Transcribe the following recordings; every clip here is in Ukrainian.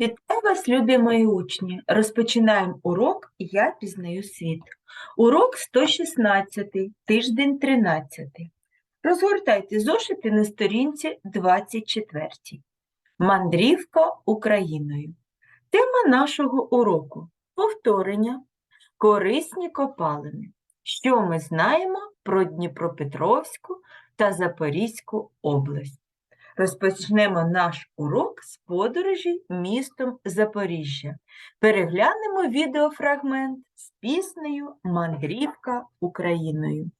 Вітаю вас, любі мої учні! Розпочинаємо урок «Я пізнаю світ». Урок 116, тиждень 13. Розгортайте зошити на сторінці 24. Мандрівка Україною. Тема нашого уроку – повторення, корисні копалини. Що ми знаємо про Дніпропетровську та Запорізьку область? Розпочнемо наш урок з подорожі містом Запоріжжя. Переглянемо відеофрагмент з піснею Мандрівка Україною.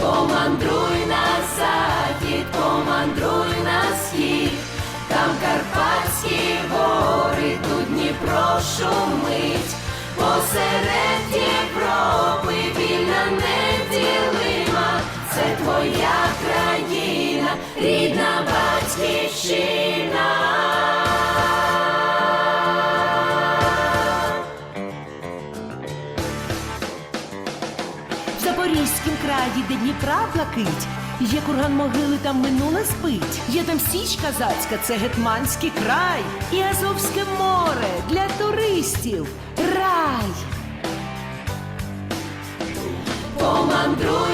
Помандруй на захід, помандруй на схід, там Карпатські гори, тут Дніпро шумить, посеред Європи вільна неділима, це твоя рідна батьківщина. В Запорізькім краї, де Дніпра блакить, є курган могили, там минуле спить. Є там Січ Казацька, це Гетманський край, і Азовське море для туристів. Рай! Помандруй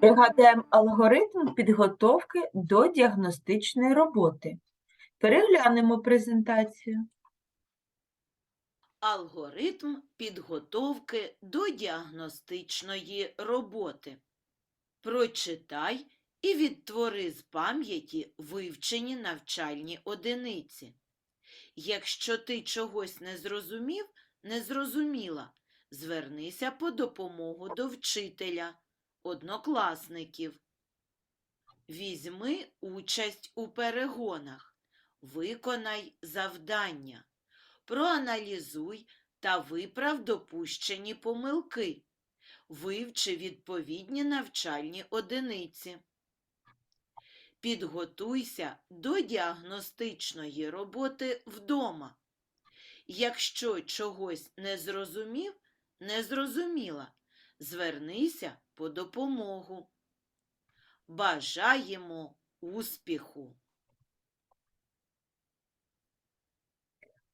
Пригадаємо алгоритм підготовки до діагностичної роботи. Переглянемо презентацію. Алгоритм підготовки до діагностичної роботи. Прочитай і відтвори з пам'яті вивчені навчальні одиниці. Якщо ти чогось не зрозумів, не зрозуміла, звернися по допомогу до вчителя, однокласників. Візьми участь у перегонах, виконай завдання. Проаналізуй та виправ допущені помилки. Вивчи відповідні навчальні одиниці. Підготуйся до діагностичної роботи вдома. Якщо чогось не зрозумів, не зрозуміла, звернися по допомогу. Бажаємо успіху!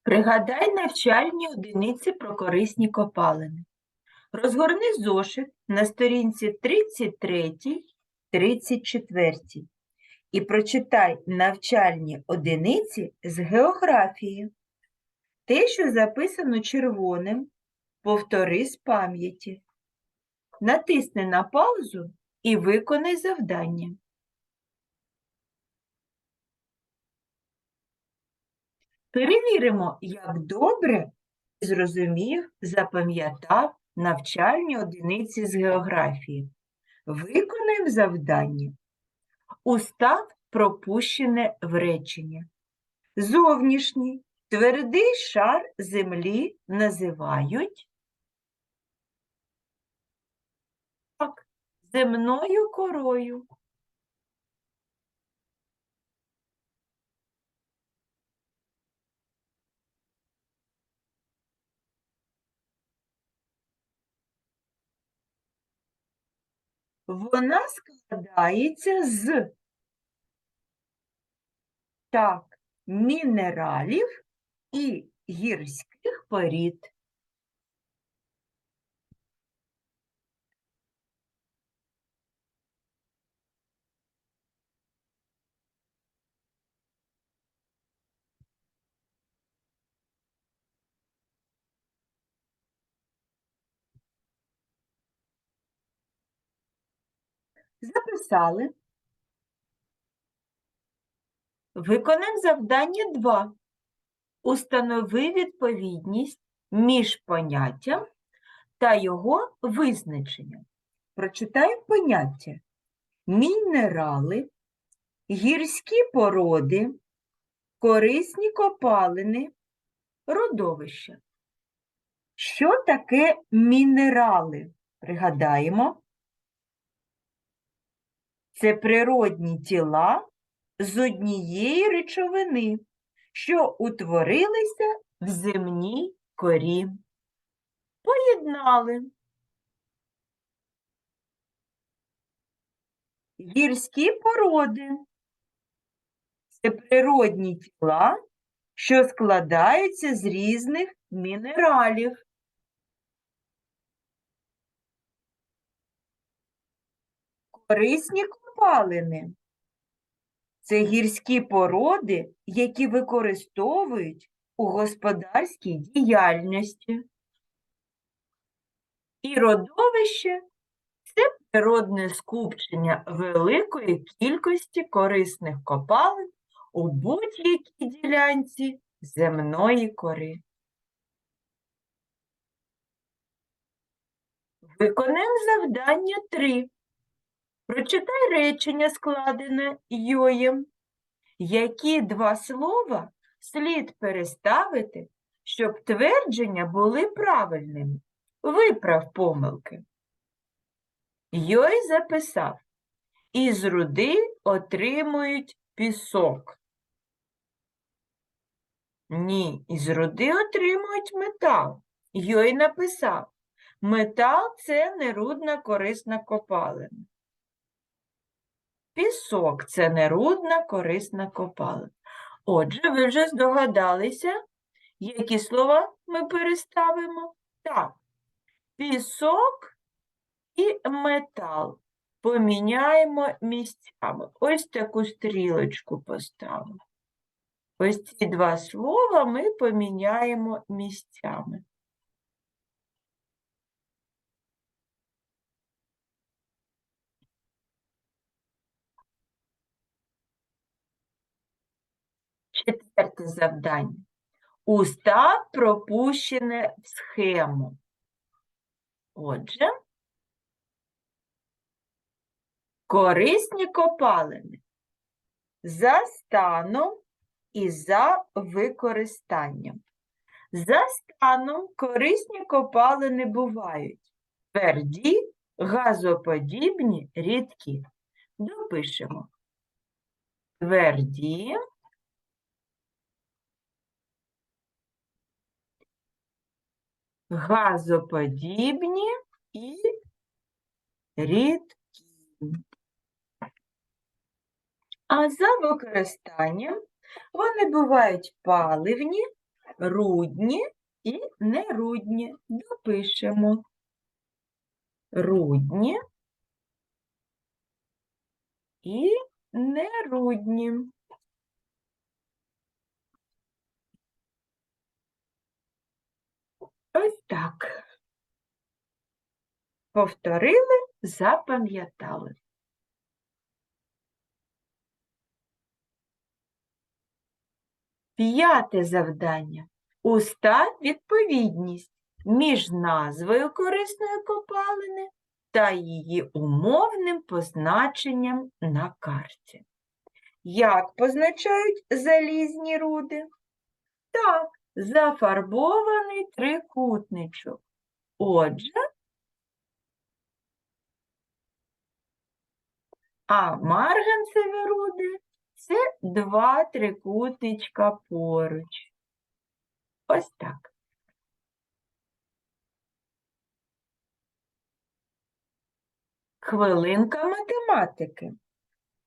Пригадай навчальні одиниці про корисні копалини. Розгорни зошит на сторінці 33-34 і прочитай навчальні одиниці з географії. Те, що записано червоним, повтори з пам'яті. Натисни на паузу і виконай завдання. Перевіримо, як добре зрозумів, запам'ятав навчальні одиниці з географії. Виконаємо завдання. Устав пропущене в речення. Зовнішній твердий шар землі називають так, земною корою. Вона складається з так, мінералів і гірських порід. Записали. Виконаємо завдання 2. Установи відповідність між поняттям та його визначенням. Прочитаємо поняття. Мінерали гірські породи, корисні копалини, родовища. Що таке мінерали? Пригадаємо. Це природні тіла з однієї речовини, що утворилися в земній корі. Поєднали. Гірські породи це природні тіла, що складаються з різних мінералів. Корисні копалини це гірські породи, які використовують у господарській діяльності. І родовище це природне скупчення великої кількості корисних копалин у будь-якій ділянці земної кори. Виконаємо завдання 3. Прочитай речення, складене Йоєм. Які два слова слід переставити, щоб твердження були правильними? Виправ помилки. Йой записав, із руди отримують пісок. Ні, із руди отримують метал. Йой написав, метал – це нерудна корисна копалина. Пісок – це нерудна корисна копалина. Отже, ви вже здогадалися, які слова ми переставимо? Так, пісок і метал поміняємо місцями. Ось таку стрілочку поставимо. Ось ці два слова ми поміняємо місцями. Четверте завдання. Устав пропущене в схему. Отже, корисні копалини за станом і за використанням. За станом корисні копалини бувають тверді, газоподібні, рідкі. Допишемо. Тверді, газоподібні і рідкі. А за використанням вони бувають паливні, рудні і нерудні. Допишемо. Рудні і нерудні. Ось так. Повторили, запам'ятали. П'яте завдання. Устав відповідність між назвою корисної копалини та її умовним позначенням на карті. Як позначають залізні руди? Так, зафарбований трикутничок. Отже, а марганцеві руди це два трикутничка поруч. Ось так. Хвилинка математики.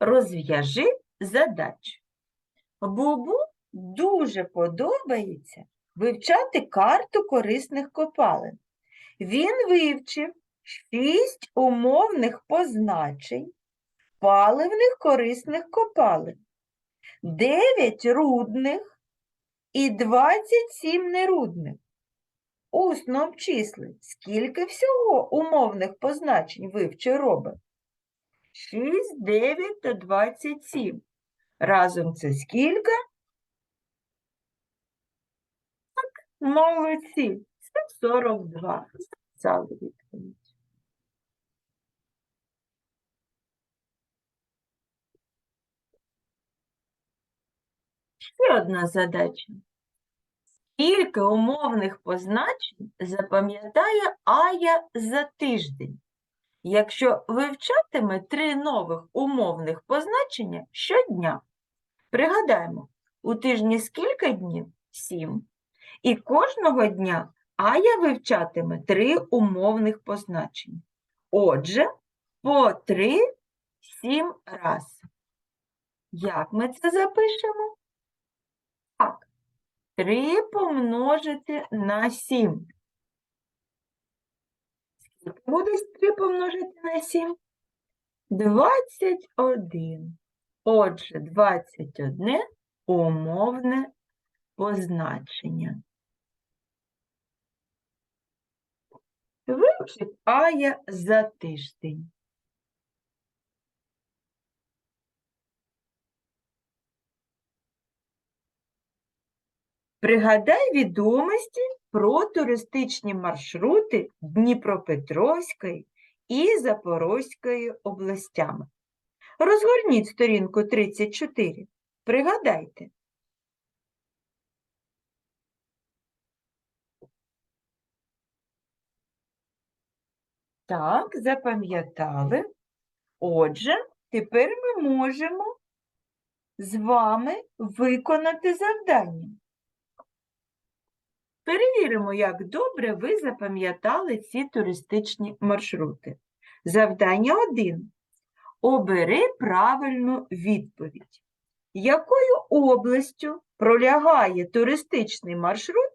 Розв'яжи задачу. Бубу дуже подобається вивчати карту корисних копалин. Він вивчив шість умовних позначень паливних корисних копалин, 9 рудних і 27 нерудних. Усно обчисли, скільки всього умовних позначень вивчив робить? 6, 9 та 27. Разом це скільки? Так, молодці. Це 42. Записали відповідь. Ще одна задача. Скільки умовних позначень запам'ятає Ая за тиждень, якщо вивчатиме три нових умовних позначення щодня? Пригадаємо, у тижні скільки днів? Сім. І кожного дня Ая вивчатиме три умовних позначення. Отже, по три сім раз. Як ми це запишемо? Так. 3 помножити на 7. Скільки буде 3 помножити на 7? 21. Отже, 21 умовне позначення. Ая за тиждень. Пригадай відомості про туристичні маршрути Дніпропетровської і Запорозької областями. Розгорніть сторінку 34. Пригадайте. Так, запам'ятали. Отже, тепер ми можемо з вами виконати завдання. Перевіримо, як добре ви запам'ятали ці туристичні маршрути. Завдання 1. Обери правильну відповідь. Якою областю пролягає туристичний маршрут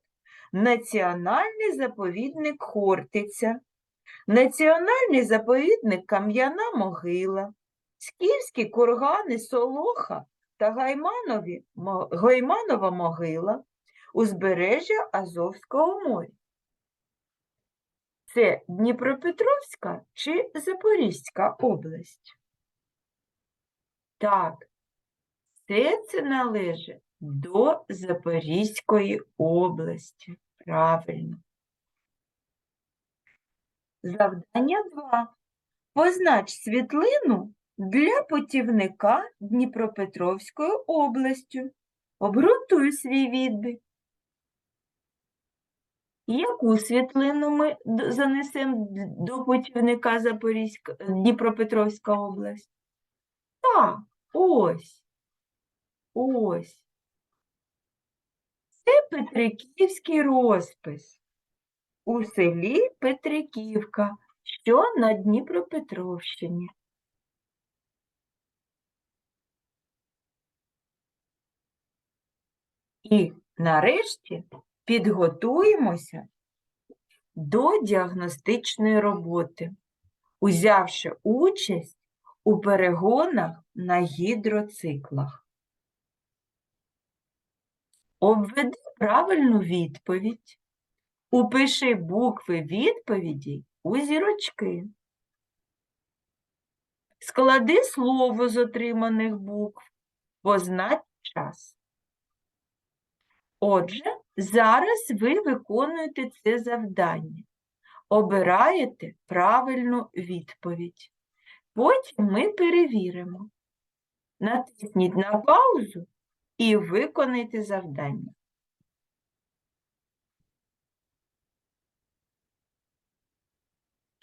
Національний заповідник Хортиця, Національний заповідник Кам'яна Могила, Скіфські кургани Солоха та Гайманові, Гойманова могила, узбережжя Азовського моря. Це Дніпропетровська чи Запорізька область? Так, все це належить до Запорізької області. Правильно. Завдання 2. Познач світлину для путівника Дніпропетровською областю. Обґрунтуй свій відбір. Яку світлину ми занесемо до путівника Запорізька, Дніпропетровська область? Так, ось. Ось. Це Петриківський розпис у селі Петриківка, що на Дніпропетровщині. І нарешті підготуємося до діагностичної роботи, узявши участь у перегонах на гідроциклах. Обведи правильну відповідь. Упиши букви відповіді у зірочки. Склади слово з отриманих букв. Познач час. Отже, зараз ви виконуєте це завдання. Обираєте правильну відповідь. Потім ми перевіримо. Натисніть на паузу і виконайте завдання.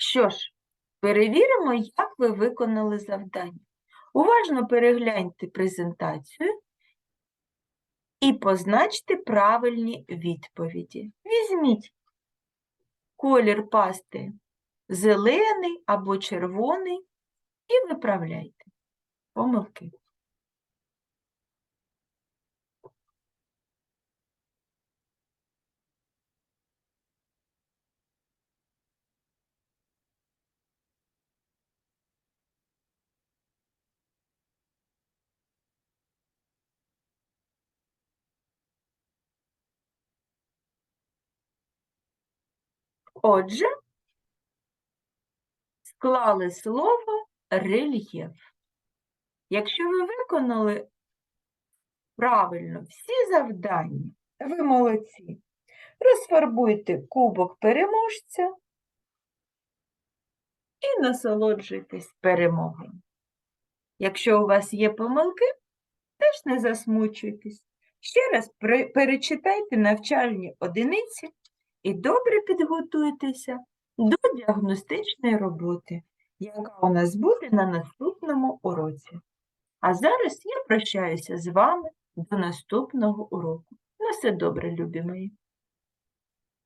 Що ж, перевіримо, як ви виконали завдання. Уважно перегляньте презентацію і позначте правильні відповіді. Візьміть колір пасти зелений або червоний і виправляйте помилки. Отже, склали слово рельєф. Якщо ви виконали правильно всі завдання, ви молодці. Розфарбуйте кубок переможця і насолоджуйтесь перемогою. Якщо у вас є помилки, теж не засмучуйтесь. Ще раз перечитайте навчальні одиниці і добре підготуйтеся до діагностичної роботи, яка у нас буде на наступному уроці. А зараз я прощаюся з вами до наступного уроку. На все добре, любі мої.